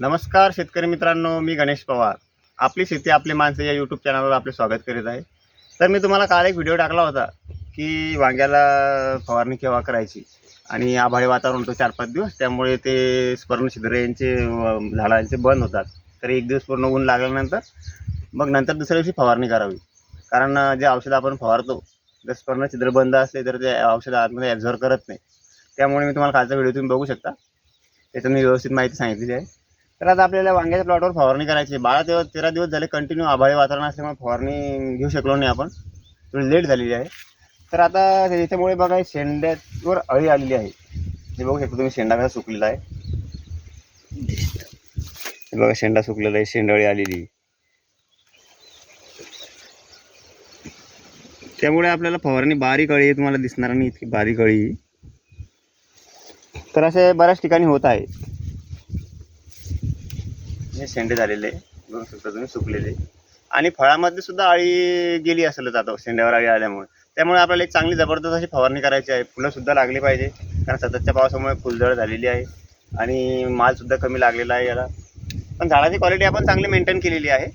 नमस्कार शेतकरी मित्रांनो मी गणेश पवार. आपली शेती आपली माणसं या यूट्यूब चॅनलवर आपले स्वागत करीत आहे. तर मी तुम्हाला काल एक व्हिडिओ टाकला होता की वांग्याला फवारणी केव्हा करायची? आणि आभाळी वातावरण होतं चार पाच दिवस त्यामुळे ते स्पर्णछिद्र यांचे झाडांचे बंद होतात. तर एक दिवस पूर्ण ऊन लागल्यानंतर मग नंतर दुसऱ्या दिवशी फवारणी करावी. कारण जे औषध आपण फवारतो जर स्पर्णछिद्र बंद असले तर ते औषध आतमध्ये ॲब्झॉर्व करत नाही. त्यामुळे मी तुम्हाला कालचा व्हिडिओ तुम्ही बघू शकता. त्याच्यात मी व्यवस्थित माहिती सांगितलेली आहे. तर आता आपल्याला वांग्याच्या प्लॉटवर फवारणी करायची बारा ते तेरा दिवस झाले कंटिन्यू आभाळी वातावरण असल्यामुळे फवारणी घेऊ शकलो नाही आपण. थोडी लेट झालेली आहे. तर आता त्याच्यामुळे बघा शेंड्यावर अळी आलेली आहे. हे बघू शकतो तुम्ही शेंडा कसा सुकलेला आहे. हे बघा शेंडा सुकलेला आहे शेंडाळी आलेली त्यामुळे आपल्याला फवारणी बारीक अळी तुम्हाला दिसणार नाही इतकी बारीक अळी. तर असे बऱ्याच ठिकाणी होत आहे. हे शेंडे झालेले बघू शकता तुम्ही सुकलेले आणि फळामध्ये सुद्धा अळी गेली असेलच आता शेंड्यावर अळी आल्यामुळे. त्यामुळे आपल्याला एक चांगली जबरदस्त अशी फवारणी करायची आहे. फुलं सुद्धा लागली पाहिजे. कारण सततच्या पावसामुळे फुलझड झालेली आहे. आणि माल सुद्धा कमी लागलेला आहे याला. पण झाडाची क्वालिटी आपण चांगली मेंटेन केलेली आहे.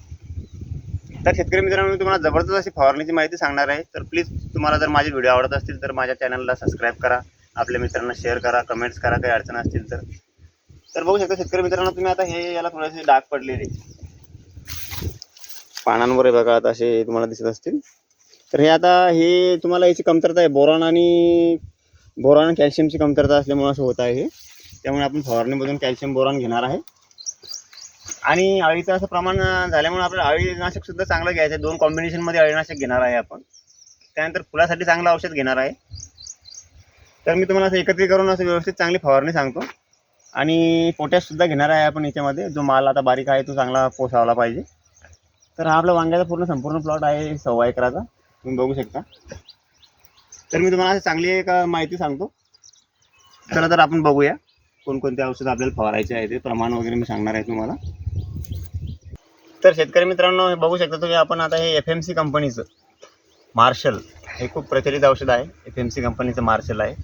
तर शेतकरी मित्रांनो मी तुम्हाला जबरदस्त अशी फवारणीची माहिती सांगणार आहे. तर प्लीज तुम्हाला जर माझे व्हिडिओ आवडत असतील तर माझ्या चॅनलला सबस्क्राईब करा. आपल्या मित्रांना शेअर करा कमेंट्स करा. काही अडचण असतील तर तर बघू शकता शेतकरी मित्रांनो तुम्ही आता हे याला थोडेसे डाग पडलेले. पानांवर बघा आता असे तुम्हाला दिसत असतील. तर हे आता हे तुम्हाला याची कमतरता आहे. बोरॉन आणि बोरॉन आणि कॅल्शियमची कमतरता असल्यामुळे असं होत आहे हे. त्यामुळे आपण फवारणीमधून कॅल्शियम बोरॉन घेणार आहे. आणि अळीचं असं प्रमाण झाल्यामुळे आपल्याला अळीनाशक सुद्धा चांगलं घ्यायचं आहे. दोन कॉम्बिनेशनमध्ये अळीनाशक घेणार आहे आपण. त्यानंतर फुलासाठी चांगलं औषध घेणार आहे. तर मी तुम्हाला असं एकत्रित करून असं व्यवस्थित चांगली फवारणी सांगतो. आणि पोटॅश सुद्धा घेणार आहे आपण याच्यामध्ये. जो माल आता बारीक आहे तो चांगला पोसावला पाहिजे. तर हा आपला वांग्याचा पूर्ण संपूर्ण प्लॉट आहे सव्वा एकराचा. तुम्ही बघू शकता. तर मी तुम्हाला चांगली एक माहिती सांगतो. चला तर आपण बघूया कोणकोणते औषध आपल्याला फवारायचे आहे ते. प्रमाण वगैरे मी सांगणार आहे तुम्हाला. तर शेतकरी मित्रांनो हे बघू शकता तुम्ही आपण आता हे एफ एम सी कंपनीचं मार्शल हे खूप प्रचलित औषध आहे. एफ एम सी कंपनीचं मार्शल आहे.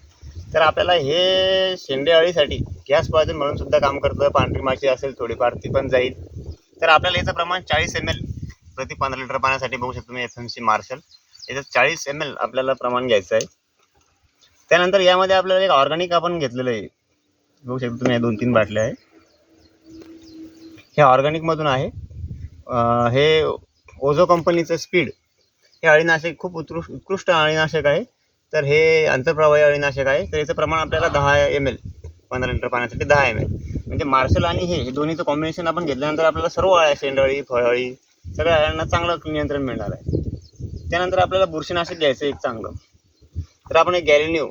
तर आपल्याला हे शेंडे अळीसाठी गॅस पॉयझन म्हणून सुद्धा काम करतं. पांढरी माशी असेल थोडीफार ती पण जाईल. तर आपल्याला याचं प्रमाण चाळीस एम एल प्रति पंधरा लिटर पाण्यासाठी बघू शकतो मी एफ एम सी मार्शल याचं चाळीस एम एल आपल्याला प्रमाण घ्यायचं आहे. त्यानंतर यामध्ये आपल्याला एक ऑर्गॅनिक आपण घेतलेलं आहे. बघू शकतो तुम्ही या दोन तीन बाटल्या आहे हे ऑर्गॅनिकमधून आहे. हे ओझो कंपनीचं स्पीड हे अळीनाशक खूप उत्कृष्ट उत्कृष्ट अळीनाशक आहे. तर हे आंतरप्रवाही अळीनाशक आहे. तर याचं प्रमाण आपल्याला दहा एम एल पंधरा लिटर पाण्यासाठी दहा एम एल म्हणजे मार्शल आणि हे हे दोन्हीचं कॉम्बिनेशन आपण घेतल्यानंतर आपल्याला सर्व अळ्या शेंडळी फळळी सगळ्या अळ्यांना चांगलं नियंत्रण मिळणार आहे. त्यानंतर आपल्याला बुरशीनाशक घ्यायचं एक चांगलं. तर आपण एक गॅलिन्यू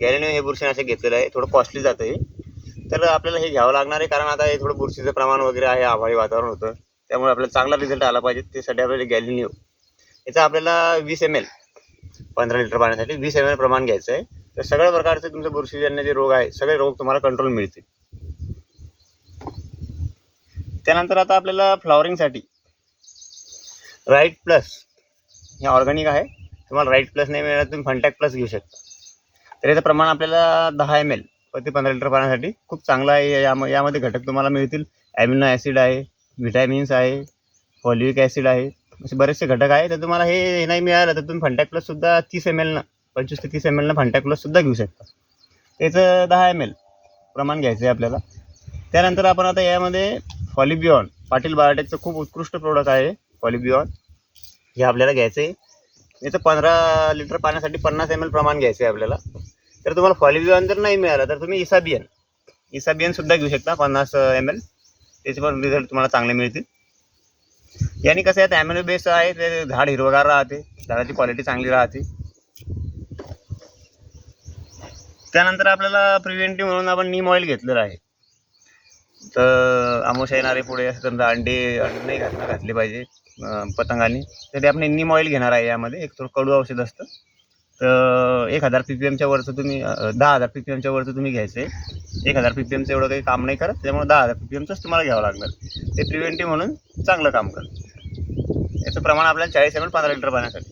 गॅलिन्यू हे बुरशीनाशक घेतलेलं आहे. थोडं कॉस्टली जातं हे. तर आपल्याला हे घ्यावं लागणार आहे कारण आता हे थोडं बुरशीचं प्रमाण वगैरे आहे आभाळी वातावरण होतं. त्यामुळे आपल्याला चांगला रिझल्ट आला पाहिजे. त्यासाठी आपल्याला गॅलिन्यू याचा आपल्याला वीस एम एल पंधरा लिटर पाण्यासाठी वीस एम एल प्रमाण घ्यायचं आहे तर सगळ्या प्रकारचे तुमचे बुरशीजन्य जे रोग आहे सगळे रोग तुम्हाला कंट्रोल मिळतील. त्यानंतर आता आपल्याला फ्लॉवरिंगसाठी राईट प्लस हे ऑर्गॅनिक आहे. तुम्हाला राईट प्लस नाही मिळालं तुम्ही फंटॅक प्लस घेऊ शकता. तर याचं प्रमाण आपल्याला दहा एम एल प्रति पंधरा लिटर पाण्यासाठी खूप चांगलं आहे. याम यामध्ये घटक तुम्हाला मिळतील. ॲमिनो ॲसिड आहे व्हिटॅमिन्स आहे फॉलिक ॲसिड आहे. असे बरेचसे घटक आहे तर तुम्हाला हे नाही मिळालं तर तुम्ही फंटॅक प्लस सुद्धा तीस एम एलनं पंचवीस ते तीस एम एलनं फंटॅक प्लस सुद्धा घेऊ शकता. त्याचं दहा एम एल प्रमाण घ्यायचं आहे आपल्याला. त्यानंतर आपण आता यामध्ये फॉलिबियॉन पाटील बायोटेकचं खूप उत्कृष्ट प्रोडक्ट आहे फॉलिबियॉन हे आपल्याला घ्यायचं आहे. याचं पंधरा लिटर पाण्यासाठी पन्नास एम एल प्रमाण घ्यायचं आहे आपल्याला. तर तुम्हाला फॉलिबियॉन जर नाही मिळालं तर तुम्ही इसाबियन इसाबियनसुद्धा घेऊ शकता पन्नास एम एल त्याचे पण रिझल्ट तुम्हाला चांगले मिळतील. याने कसं आहे ॲम्युनो बेस आहे ते झाड हिरवगार राहते झाडाची क्वालिटी चांगली राहते. त्यानंतर आपल्याला प्रिव्हेंटिव्ह म्हणून आपण नीम ऑइल घेतलेलं आहे. तर आमोशा येणारे पुढे असं समजा अंडे अंडे नाही घातलं घातले पाहिजे पतंगाने. तरी आपण नीम ऑइल घेणार आहे यामध्ये एक थोडं कडू औषध असतं. तर एक हजार पी पी एमच्या वरचं तुम्ही दहा हजार पी पी एमच्या वरचं तुम्ही घ्यायचं. आहे एक हजार पी पी एमचं एवढं काही काम नाही करत त्यामुळे दहा हजार पी पी एमचंच तुम्हाला घ्यावं लागणार. ते प्रिव्हेंटिव्ह म्हणून चांगलं काम करतं. याचं प्रमाण आपल्याला चाळीस एम एल पंधरा लिटर पाण्यासाठी.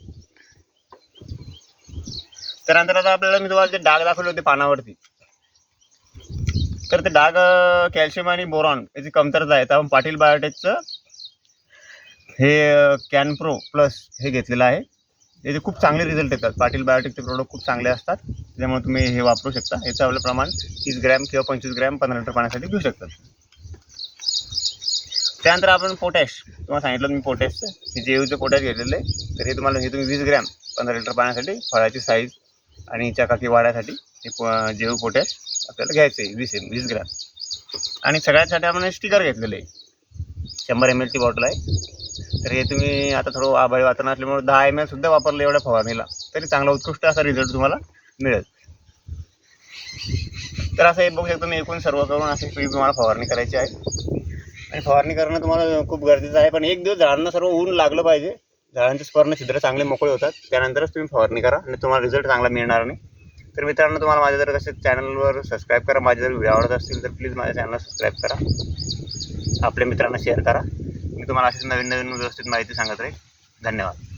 त्यानंतर आता आपल्याला मी तुम्हाला जे डाग दाखवले होते पानावरती तर ते डाग कॅल्शियम आणि बोरॉन याची कमतरता आहे. तर आपण पाटील बायोटेकचं हे कॅन प्रो प्लस हे घेतलेलं आहे. याचे खूप चांगले रिझल्ट येतात. पाटील बायोटेकचे प्रोडक्ट खूप चांगले असतात. त्यामुळे तुम्ही हे वापरू शकता. याचं आपलं प्रमाण तीस ग्रॅम किंवा पंचवीस ग्रॅम पंधरा लिटर पाण्यासाठी घेऊ शकतात त्यानंतर आपण पोटॅश तुम्हाला सांगितलं मी पोटॅशचं हे जेयूचं पोटॅश घेतलेलं आहे तर हे तुम्हाला हे तुम्ही वीस ग्रॅम पंधरा लिटर पाण्यासाठी फळाची साईज आणि चकाकी वाढायसाठी हे प- जेऊ पोटॅश आपल्याला घ्यायचं आहे वीस एम वीस ग्रॅम आणि सगळ्यासाठी आपण स्टिकर घेतलेलं आहे. शंभर एम एलची बॉटल आहे. तर हे तुम्ही आता थोडं आभाळी वातावरण असल्यामुळे दहा एम सुद्धा वापरलं एवढ्या फवारणीला. तरी चांगला उत्कृष्ट असा रिझल्ट तुम्हाला मिळेल. तर असं हे बघू शकतो मी एकूण सर्व करून अशी ही तुम्हाला फवारणी करायची आहे. आणि फवारणी करणं तुम्हाला खूप गरजेचं आहे पण एक दिवस झाडांना सर्व ऊन लागलं पाहिजे. झाडांचे स्पर्ण छिद्र चांगले मोकळे होतात त्यानंतरच तुम्ही फवारणी करा आणि तुम्हाला रिझल्ट चांगला मिळणार नाही. तर मित्रांनो तुम्हाला माझ्या जर कसे चॅनलवर सबस्क्राईब करा माझे जर व्हिडिओ आवडत असतील तर प्लीज माझ्या चॅनलला सबस्क्राईब करा. आपल्या मित्रांना शेअर करा. मी तुम्हाला अशीच नवीन नवीन व्यवस्थित माहिती सांगत राहील. धन्यवाद.